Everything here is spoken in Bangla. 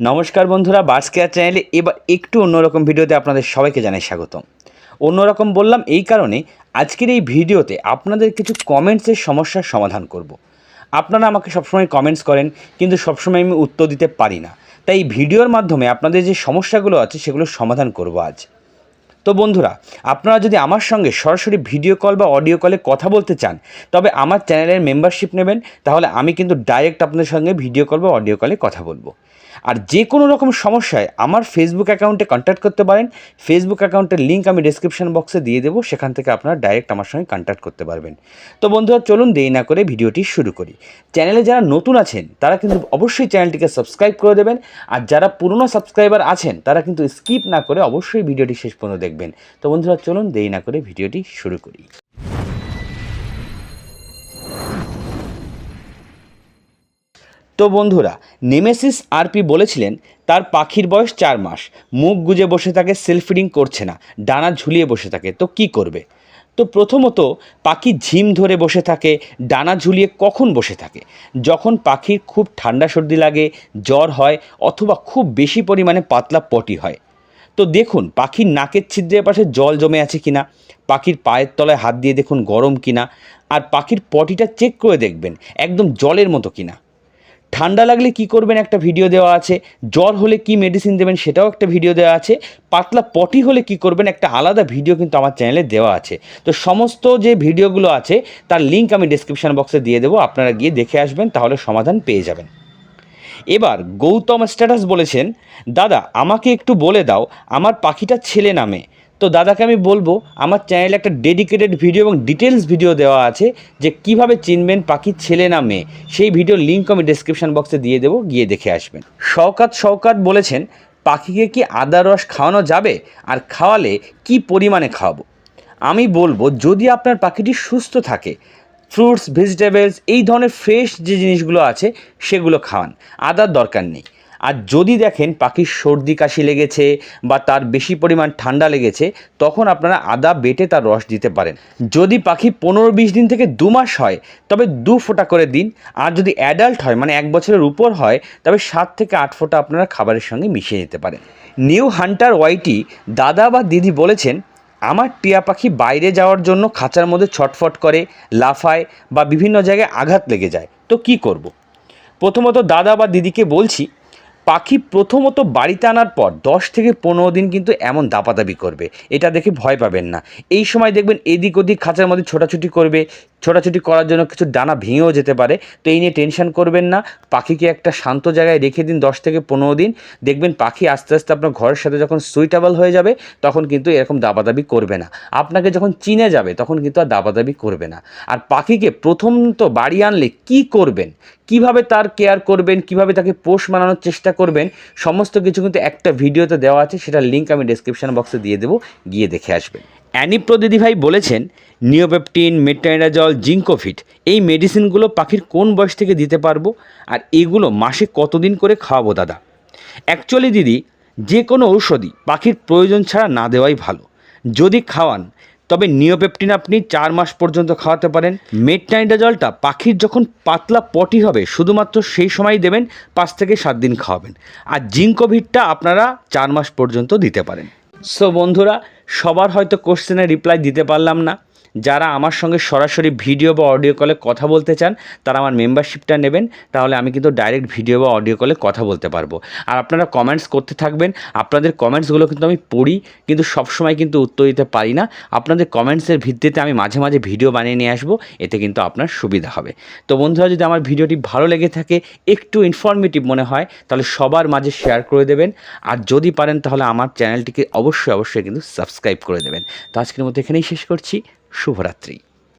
নমস্কার বন্ধুরা বার্স কেয়ার চ্যানেলে এবার একটু অন্যরকম ভিডিওতে আপনাদের সবাইকে জানাই স্বাগতম। অন্যরকম বললাম এই কারণে আজকের এই ভিডিওতে আপনাদের কিছু কমেন্টসের সমস্যার সমাধান করব। আপনারা আমাকে সবসময় কমেন্টস করেন, কিন্তু সবসময় আমি উত্তর দিতে পারি না। তাই ভিডিওর মাধ্যমে আপনাদের যে সমস্যাগুলো আছে সেগুলোর সমাধান করব আজ। তো বন্ধুরা, আপনারা যদি আমার সঙ্গে সরাসরি ভিডিও কল বা অডিও কলে কথা বলতে চান, তবে আমার চ্যানেলের মেম্বারশিপ নেবেন, তাহলে আমি কিন্তু ডাইরেক্ট আপনাদের সঙ্গে ভিডিও কল বা অডিও কলে কথা বলব। আর যে কোনো রকম সমস্যায় আমার ফেসবুক অ্যাকাউন্টে কন্ট্যাক্ট করতে পারেন। ফেসবুক অ্যাকাউন্টের লিঙ্ক আমি ডিসক্রিপশন বক্সে দিয়ে দেবো, সেখান থেকে আপনারা ডাইরেক্ট আমার সঙ্গে কন্ট্যাক্ট করতে পারবেন। তো বন্ধুরা, চলুন দেরি না করে ভিডিওটি শুরু করি। চ্যানেলে যারা নতুন আছেন, তারা কিন্তু অবশ্যই চ্যানেলটিকে সাবস্ক্রাইব করে দেবেন। আর যারা পুরনো সাবস্ক্রাইবার আছেন, তারা কিন্তু স্কিপ না করে অবশ্যই ভিডিওটি শেষ পর্যন্ত দেখবেন। তো বন্ধুরা, চলুন দেরি না করে ভিডিওটি শুরু করি। তো বন্ধুরা, নেমেসিস আরপি বলেছিলেন, তার পাখির বয়স চার মাস। মুখ গুজে বসে থাকে সেলফ ফিডিং করছে না, ডানা ঝুলিয়ে বসে থাকে, তো কি করবে? তো প্রথমত, পাখি ঝিম ধরে বসে থাকে, ডানা ঝুলিয়ে কখন বসে থাকে? যখন পাখির খুব ঠান্ডা সর্দি লাগে, জ্বর হয়, অথবা খুব বেশি পরিমাণে পাতলা পটি হয়। তো দেখুন, পাখির নাকের ছিদ্রের পাশে জল জমে আছে কিনা, পাখির পায়ের তলায় হাত দিয়ে দেখুন গরম কিনা, আর পাখির পটিটা চেক করে দেখবেন, একদম জলের মতো কিনা। ঠান্ডা লাগলে কি করবেন? একটা ভিডিও দেওয়া আছে। জ্বর হলে কি মেডিসিন দেবেন? সেটাও একটা ভিডিও দেওয়া আছে। পাতলা পটি হলে কি করবেন? একটা আলাদা ভিডিও কিন্তু আমার চ্যানেলে দেওয়া আছে। তো সমস্ত যে ভিডিওগুলো আছে, তার লিঙ্ক আমি ডিসক্রিপশন বক্সে দিয়ে দেবো। আপনারা গিয়ে দেখে আসবেন, তাহলে সমাধান পেয়ে যাবেন। এবার গৌতম স্ট্যাটাস বলেছেন, দাদা, আমাকে একটু বলে দাও, আমার পাখিটা ছেলে নামে। তো দাদাকে আমি বলব, আমার চ্যানেলে একটা ডেডিকেটেড ভিডিও এবং ডিটেলস ভিডিও দেওয়া আছে যে কীভাবে চিনবেন পাখি ছেলে না মেয়ে। সেই ভিডিওর লিঙ্ক আমি ডিসক্রিপশন বক্সে দিয়ে দেবো, গিয়ে দেখে আসবেন। শওকাত শওকাত বলেছেন, পাখিকে কি আদা রস খাওয়ানো যাবে? আর খাওয়ালে কি পরিমাণে খাওয়াবো? আমি বলব, যদি আপনার পাখিটি সুস্থ থাকে ফ্রুটস ভেজিটেবলস এই ধরনের ফ্রেশ যে জিনিসগুলো আছে, সেগুলো খাওয়ান। আদার দরকার নেই। আর যদি দেখেন পাখির সর্দি, কাশি লেগেছে বা তার বেশি পরিমাণ ঠান্ডা লেগেছে, তখন আপনারা আদা বেটে তার রস দিতে পারেন। যদি পাখি পনেরো বিশ দিন থেকে দু মাস হয়, তবে দু ফোঁটা করে দিন। আর যদি অ্যাডাল্ট হয় মানে এক বছরের উপর হয়, তবে সাত থেকে আট ফোঁটা আপনারা খাবারের সঙ্গে মিশিয়ে দিতে পারেন। নিউ হান্টার ওয়াইটি দাদা বা দিদি বলেছেন, আমার টিয়া পাখি বাইরে যাওয়ার জন্য খাঁচার মধ্যে ছটফট করে, লাফায় বা বিভিন্ন জায়গায় আঘাত লেগে যায়। তো কি করব। প্রথমত দাদা বা দিদিকে বলছি পাখি প্রথমত বাড়িতে আনার পর দশ থেকে পনেরো দিন কিন্তু এমন দাপাদাপি করবে। এটা দেখে ভয় পাবেন না। এই সময় দেখবেন এদিক ওদিক খাঁচার মধ্যে ছোটাছুটি করবে। ছোটাছুটি করার জন্য কিছু ডানা ভেঙেও যেতে পারে। তো এই নিয়ে টেনশন করবেন না। পাখিকে একটা শান্ত জায়গায় রেখে দিন দশ থেকে পনেরো দিন। দেখবেন পাখি আস্তে আস্তে আপনার ঘরের সাথে যখন সুইটেবল হয়ে যাবে, তখন কিন্তু এরকম দাবাদাবি করবে না। আপনাকে যখন চিনে যাবে, তখন কিন্তু আর দাবাদাবি করবে না। আর পাখিকে প্রথম তো বাড়ি আনলে কি করবেন? কীভাবে তার কেয়ার করবেন, কীভাবে তাকে পোষ মানানোর চেষ্টা করবেন, সমস্ত কিছু কিন্তু একটা ভিডিওতে দেওয়া আছে, সেটার লিঙ্ক আমি ডিসক্রিপশন বক্সে দিয়ে দেবো, গিয়ে দেখে আসবেন। অ্যানিপ্রো দিদিভাই বলেছেন, নিওপেপটিন, মেট্রাইডাজল, জিঙ্কোফিট, এই মেডিসিনগুলো পাখির কোন বয়স থেকে দিতে পারব, আর এগুলো মাসে কতদিন করে খাওয়াবো দাদা? অ্যাকচুয়ালি দিদি, যে কোনো ঔষধই পাখির প্রয়োজন ছাড়া না দেওয়াই ভালো। যদি খাওয়ান তবে নিওপেপটিন আপনি চার মাস পর্যন্ত খাওয়াতে পারেন। মেটনাইডা জলটা পাখির যখন পাতলা পটি হবে, শুধুমাত্র সেই সময় দেবেন, পাঁচ থেকে সাত দিন খাওয়াবেন। আর জিঙ্কোভিডটা আপনারা চার মাস পর্যন্ত দিতে পারেন। সো বন্ধুরা, সবার হয়তো কোশ্চেনের রিপ্লাই দিতে পারলাম না। যারা আমার সঙ্গে সরাসরি ভিডিও বা অডিও কলে কথা বলতে চান, তারা আমার মেম্বারশিপটা নেবেন, তাহলে আমি কিন্তু ডাইরেক্ট ভিডিও বা অডিও কলে কথা বলতে পারব। আর আপনারা কমেন্টস করতে থাকবেন, আপনাদের কমেন্টসগুলো কিন্তু আমি পড়ি, কিন্তু সবসময় কিন্তু উত্তর দিতে পারি না। আপনাদের কমেন্টসের ভিত্তিতে আমি মাঝে মাঝে ভিডিও বানিয়ে নিয়ে আসব, এতে কিন্তু আপনার সুবিধা হবে। তো বন্ধুরা, যদি আমার ভিডিওটি ভালো লেগে থাকে, একটু ইনফরমেটিভ মনে হয়, তাহলে সবার মাঝে শেয়ার করে দেবেন। আর যদি পারেন, তাহলে আমার চ্যানেলটিকে অবশ্যই অবশ্যই কিন্তু সাবস্ক্রাইব করে দেবেন। তো আজকের মতো এখানেই শেষ করছি। শুভরাত্রি।